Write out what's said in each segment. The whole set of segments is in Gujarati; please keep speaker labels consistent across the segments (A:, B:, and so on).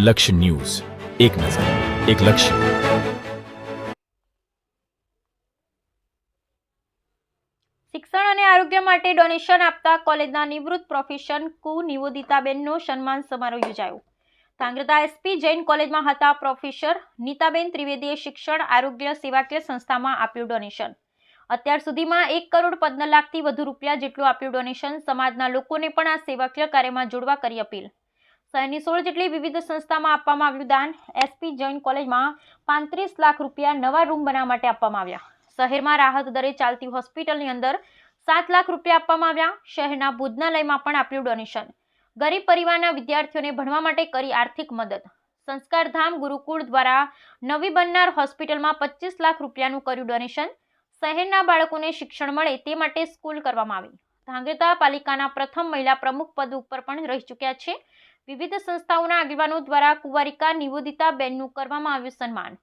A: લક્ષ્ય ન્યૂઝ. એક નજર, એક લક્ષ્ય.
B: શિક્ષણ અને આરોગ્ય માટે ડોનેશન આપતા કોલેજના નિવૃત્ત પ્રોફેશન કુ નિવેદિતાબેનનો સન્માન સમારોહ યોજાયો. ધાંગ્રધા એસપી જૈન કોલેજમાં હતા પ્રોફેસર નીતાબેન ત્રિવેદીએ શિક્ષણ, આરોગ્ય, સેવાકીય સંસ્થામાં આપ્યું ડોનેશન અત્યાર સુધીમાં એક કરોડ પંદર લાખથી વધુ રૂપિયા જેટલું આપ્યું ડોનેશન સમાજના લોકોને પણ આ સેવાકીય કાર્યમાં જોડવા કરી અપીલ. શહેરની સોળ જેટલી વિવિધ સંસ્થામાં આપવામાં આવ્યું દાન એસપી જૈન કોલેજમાં પાંત્રીસ લાખ રૂપિયા નવા રૂમ બનાવવા માટે આપવામાં આવ્યા. શહેરમાં રાહત દરે ચાલતી હોસ્પિટલની અંદર સાત લાખ રૂપિયા આપવામાં આવ્યા. શહેરના ભોજનાલયમાં પણ આપ્યું ડોનેશન. ગરીબ પરિવારના વિદ્યાર્થીઓને ભણવા માટે કરી આર્થિક મદદ. સંસ્કારધામ ગુરુકુળ દ્વારા નવી બનનાર હોસ્પિટલમાં પચીસ લાખ રૂપિયાનું કર્યું ડોનેશન. શહેરના બાળકોને શિક્ષણ મળે તે માટે સ્કૂલ કરવામાં આવી. ધાંગધ્રા પાલિકાના પ્રથમ મહિલા પ્રમુખ પદ ઉપર પણ રહી ચૂક્યા છે. વિવિધ સંસ્થાઓના આગેવાનો દ્વારા કુંવારિકા નિવેદિતા બેનનું કરવામાં આવ્યું સન્માન.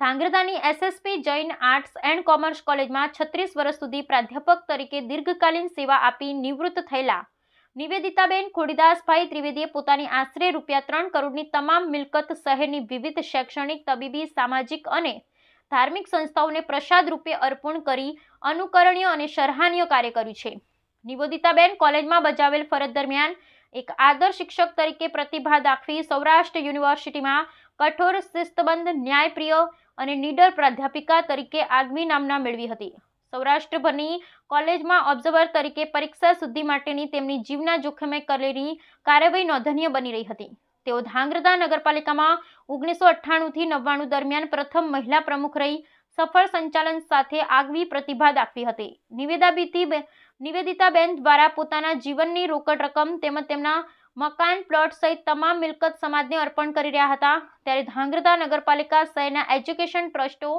B: ધાંગ્રધાની SSP Jain arts and commerce કોલેજમાં છત્રીસ વર્ષ સુધી પ્રાધ્યાપક તરીકે દીર્ઘકાલીન સેવા આપી નિવૃત્ત થયેલા નિવેદિતાબેન ખોડીદાસભાઈ ત્રિવેદીએ પોતાની આશરે રૂપિયા ત્રણ કરોડની તમામ મિલકત શહેરની વિવિધ શૈક્ષણિક તબીબી, સામાજિક અને ધાર્મિક સંસ્થાઓને પ્રસાદ રૂપે અર્પણ કરી અનુકરણીય અને સરાહનીય કાર્ય કર્યું છે. નિવેદિતાબેન કોલેજમાં બજાવેલ ફરજ દરમિયાન એક આદર્શ શિક્ષક તરીકે પ્રતિભા દાખવી સૌરાષ્ટ્ર યુનિવર્સિટીમાં કઠોર, શિસ્તબંધ, ન્યાયપ્રિય અને નીડર પ્રાધ્યાપિકા તરીકે આગવી નામના મેળવી હતી. સૌરાષ્ટ્રભરની કોલેજમાં ઓબ્ઝર્વર તરીકે પરીક્ષા સુધી માટેની તેમની જીવના જોખમે કરેલી કાર્યવાહી નોંધનીય બની રહી હતી. તેઓ ધાંગ્રધા નગરપાલિકામાં ઓગણીસો અઠ્ઠાણુંથી નવ્વાણું દરમિયાન પ્રથમ મહિલા પ્રમુખ રહી. સફળ સંચાલન સાથે આગવી પ્રતિભાદ આપી હતી. નિવેદાબીતી નિવેદિતાબેન દ્વારા પોતાના જીવનની રોકડ રકમ તેમજ તેમના મકાન પ્લોટ સહિત તમામ મિલકત સમાજને અર્પણ કરી રહ્યા હતા. ત્યારે ધાંગ્રધા નગરપાલિકા શહેરના એજ્યુકેશન ટ્રસ્ટો,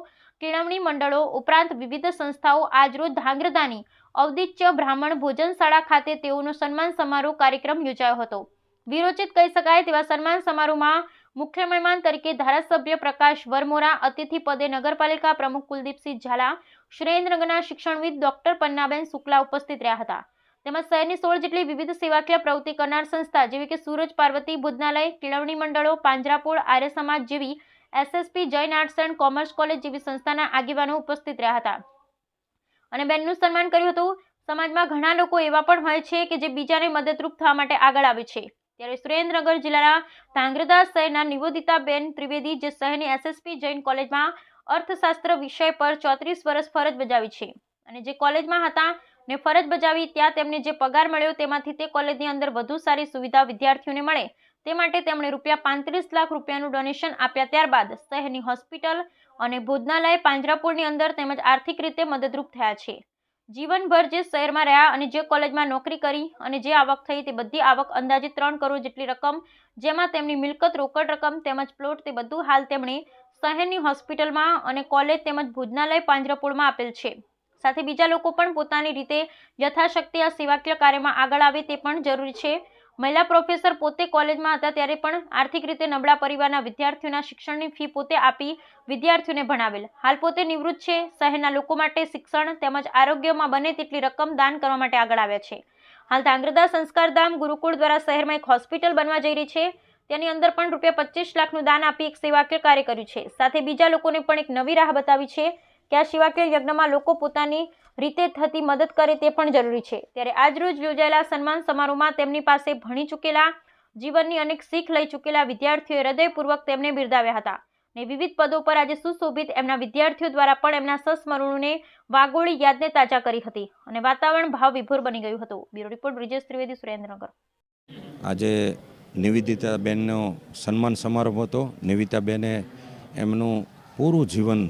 B: કેળવણી મંડળો ઉપરાંત વિવિધ સંસ્થાઓ આજરોજ ધાંગ્રધાની ઔદિત્ય બ્રાહ્મણ ભોજનશાળા ખાતે તેઓનો સન્માન સમારોહ કાર્યક્રમ યોજાયો હતો. વિરોચિત કહી શકાય તેવા સન્માન સમારોહમાં મુખ્ય મહેમાન તરીકે ધારાસભ્ય પ્રકાશ વરમોરા, અતિથિ પદે નગરપાલિકા પ્રમુખ કુલદીપસિંહ ઝાલા સુરેન્દ્રનગરના શિક્ષણવિદ ડોક્ટર પન્નાબેન શુક્લા ઉપસ્થિત રહ્યા હતા. તેમજ શહેરની સોળ જેટલી વિવિધ સેવાકીય પ્રવૃત્તિ કરનાર સંસ્થા જેવી કે સૂરજ પાર્વતી ભોજનાલય, કેળવણી મંડળો, પાંજરાપોળ, આર્ય સમાજ જેવી SSP, Jain arts and commerce college જેવી સંસ્થાના આગેવાનો ઉપસ્થિત રહ્યા હતા. અને બેનનું સન્માન કર્યું હતું. સમાજમાં ઘણા લોકો એવા પણ હોય છે કે જે બીજાને મદદરૂપ થવા માટે આગળ આવે છે. ત્યારે સુરેન્દ્રનગર જિલ્લાના ધાંગ્રધા શહેરના નિવેદિતાબેન ત્રિવેદી જે શહેરની એસએસપી જૈન કોલેજમાં અર્થશાસ્ત્ર વિષય પર ચોત્રીસ વર્ષ ફરજ બજાવી છે. અને જે કોલેજમાં હતા ને ફરજ બજાવી ત્યાં તેમને જે પગાર મળ્યો તેમાંથી તે કોલેજની અંદર વધુ સારી સુવિધા વિદ્યાર્થીઓને મળે. તે માટે તેમણે રૂપિયા પાંત્રીસ લાખ રૂપિયાનું ડોનેશન આપ્યા ત્યારબાદ શહેરની હોસ્પિટલ અને ભોજનાલય પાંજરાપુરની અંદર તેમજ આર્થિક રીતે મદદરૂપ થયા છે. જીવનભર જે શહેરમાં રહ્યા અને જે કોલેજમાં નોકરી કરી અને જે આવક થઈ તે બધી આવક અંદાજે ત્રણ કરોડ જેટલી રકમ, જેમાં તેમની મિલકત, રોકડ રકમ તેમજ પ્લોટ તે બધું હાલ તેમણે શહેરની હોસ્પિટલમાં અને કોલેજ તેમજ ભોજનાલય પાંજરાપોળમાં આપેલ છે. સાથે બીજા લોકો પણ પોતાની રીતે યથાશક્તિ આ સેવાકીય કાર્યમાં આગળ આવે તે પણ જરૂરી છે. મહિલા પ્રોફેસર પોતે કોલેજમાં હતા ત્યારે પણ આર્થિક રીતે નબળા પરિવારના વિદ્યાર્થીઓના શિક્ષણની ફી પોતે આપી વિદ્યાર્થીઓને ભણાવેલ. હાલ પોતે નિવૃત્ત છે. શહેરના લોકો માટે શિક્ષણ તેમજ આરોગ્યમાં બને તેટલી રકમ દાન કરવા માટે આગળ આવ્યા છે. હાલ ધાંગ્રધા સંસ્કારધામ ગુરુકુળ દ્વારા શહેરમાં એક હોસ્પિટલ બનવા જઈ રહી છે. તેની અંદર પણ રૂપિયા પચીસ લાખનું દાન આપી એક સેવાકીય કાર્ય કર્યું છે. સાથે બીજા લોકોને પણ એક નવી રાહ બતાવી છે કે આ સેવાકીય યજ્ઞમાં લોકો પોતાની રીતે થતી મદદ કરે તે પણ જરૂરી છે. ત્યારે આજરોજ યોજાયેલા સન્માન સમારોહમાં તેમની પાસે ભણી ચૂકેલા, જીવનની અનેક શીખ લઈ ચૂકેલા વિદ્યાર્થીઓએ હૃદયપૂર્વક તેમને બિરદાવ્યા હતા ને વિવિધ પદો પર આજે સુશોભિત એમના વિદ્યાર્થીઓ દ્વારા પણ એમના સસ્મરણોને વાગોળી યાદને તાજા કરી હતી અને વાતાવરણ ભાવ વિભોર બની ગયું હતું. Bureau report, Brijesh Trivedi, Surendranagar.
C: આજે નિવેદિતાબેનનો સન્માન સમારોહ હતો. નિવિતાબેને એમનું પૂરું જીવન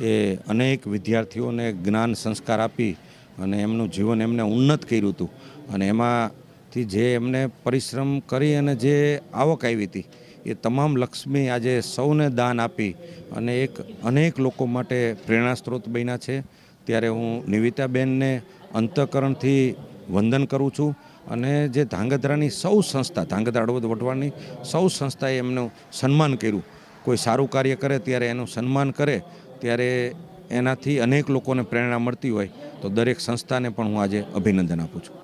C: એ અનેક વિદ્યાર્થીઓને જ્ઞાન સંસ્કાર આપી અને એમનું જીવન એમને ઉન્નત કર્યું હતું. અને એમાંથી જે એમને પરિશ્રમ કરી અને જે આવક આવી હતી, એ તમામ લક્ષ્મી આજે સૌને દાન આપી અને એક અનેક લોકો માટે પ્રેરણા સ્ત્રોત બન્યા છે. ત્યારે હું નિવિતાબેનને અંતઃકરણથી વંદન કરું છું અને જે ધાંગધ્રાની સૌ સંસ્થા, ધાંગધ્રા હળવદ વઢવાણની સૌ સંસ્થાએ એમનું સન્માન કર્યું. કોઈ સારું કાર્ય કરે ત્યારે એનું સન્માન કરે ત્યારે એનાથી અનેક લોકોને પ્રેરણા મળતી હોય તો દરેક સંસ્થાને પણ હું આજે અભિનંદન આપું છું.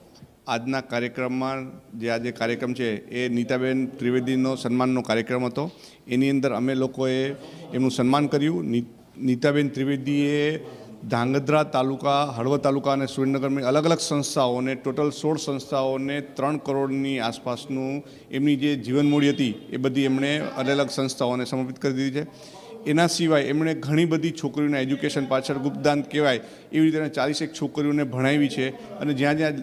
D: આજના કાર્યક્રમમાં જે આજે કાર્યક્રમ છે એ નીતાબેન ત્રિવેદીનો સન્માનનો કાર્યક્રમ હતો. એની અંદર અમે લોકોએ એમનું સન્માન કર્યું. નીતાબેન ત્રિવેદીએ ધાંગધ્રા તાલુકા, હળવદ તાલુકા અને સુરેન્દ્રનગરની અલગ અલગ સંસ્થાઓને, ટોટલ સોળ સંસ્થાઓને ત્રણ કરોડની આસપાસનું એમની જે જીવનમૂડી હતી એ બધી એમણે અલગ અલગ સંસ્થાઓને સમર્પિત કરી દીધી છે. એના સિવાય એમણે ઘણી બધી છોકરીઓના એજ્યુકેશન પાછળ ગુપ્તદાન કહેવાય, એવી રીતે એણે ચાલીસેક છોકરીઓને ભણાવી છે અને જ્યાં જ્યાં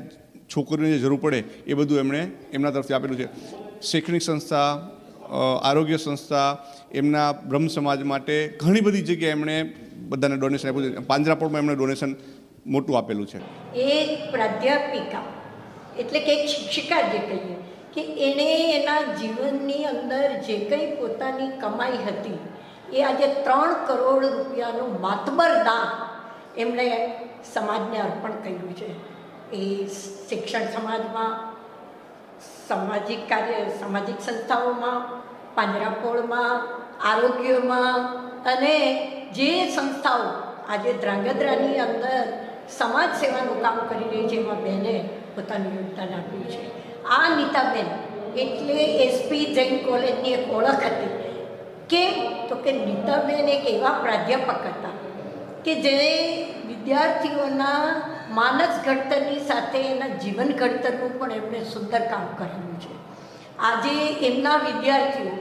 D: છોકરીઓને જે જરૂર પડે એ બધું એમણે એમના તરફથી આપેલું છે. શૈક્ષણિક સંસ્થા આરોગ્ય સંસ્થા, એમના બ્રહ્મ સમાજ માટે ઘણી બધી જગ્યાએ એમણે બધાને ડોનેશન આપ્યું છે. પાંજરાપોળમાં એમણે ડોનેશન મોટું આપેલું છે.
E: એક પ્રાધ્યાપિકા, એટલે કે શિક્ષિકા જે કહીએ, કે એણે એના જીવનની અંદર જે કંઈ પોતાની કમાઈ હતી એ આજે ત્રણ કરોડ રૂપિયાનું માતબર દાન એમણે સમાજને અર્પણ કર્યું છે. એ શિક્ષણ સમાજમાં, સામાજિક કાર્ય, સામાજિક સંસ્થાઓમાં પાંજરાપોળમાં આરોગ્યમાં અને જે સંસ્થાઓ આજે ધ્રાંગધ્રાની અંદર સમાજ સેવાનું કામ કરી રહી છે, એમાં બેને પોતાનું યોગદાન આપ્યું છે. આ નીતાબેન એટલે એસપી જૈન કોલેજની એક ઓળખ હતી. કેમ તો કે નીતાબેન એક એવા પ્રાધ્યાપક હતા કે જેણે વિદ્યાર્થીઓના માનસ ઘડતરની સાથે એના જીવન ઘડતરનું પણ એમણે સુંદર કામ કરેલું છે. આજે એમના વિદ્યાર્થીઓ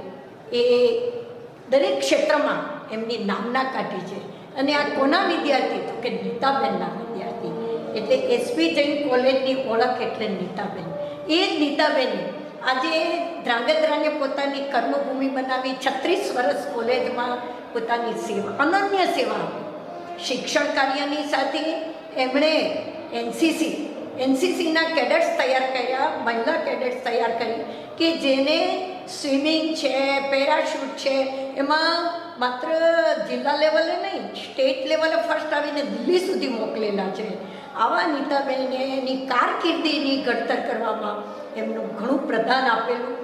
E: એ દરેક ક્ષેત્રમાં એમની નામના કાઢી છે. અને આ કોના વિદ્યાર્થી? તો કે નીતાબેનના વિદ્યાર્થી. એટલે એસપી જૈન કોલેજની ઓળખ એટલે નીતાબેન. એ જ નીતાબેને આજે ધ્રાંગધ્રાને પોતાની કર્મભૂમિ બનાવી છત્રીસ વર્ષ કોલેજમાં પોતાની સેવા, અનન્ય સેવા શિક્ષણ કાર્યની સાથે એમણે એનસીસી, એનસીસીના કેડેટ્સ તૈયાર કર્યા, મહિલા કેડેટ્સ તૈયાર કરી કે જેને સ્વિમિંગ છે, પેરાશૂટ છે, એમાં માત્ર જિલ્લા લેવલે નહીં, સ્ટેટ લેવલે ફર્સ્ટ આવીને દિલ્હી સુધી મોકલેલા છે. આવા નીતાબેને એની કારકિર્દીની ઘડતર કરવામાં એમનું ઘણું પ્રદાન આપેલું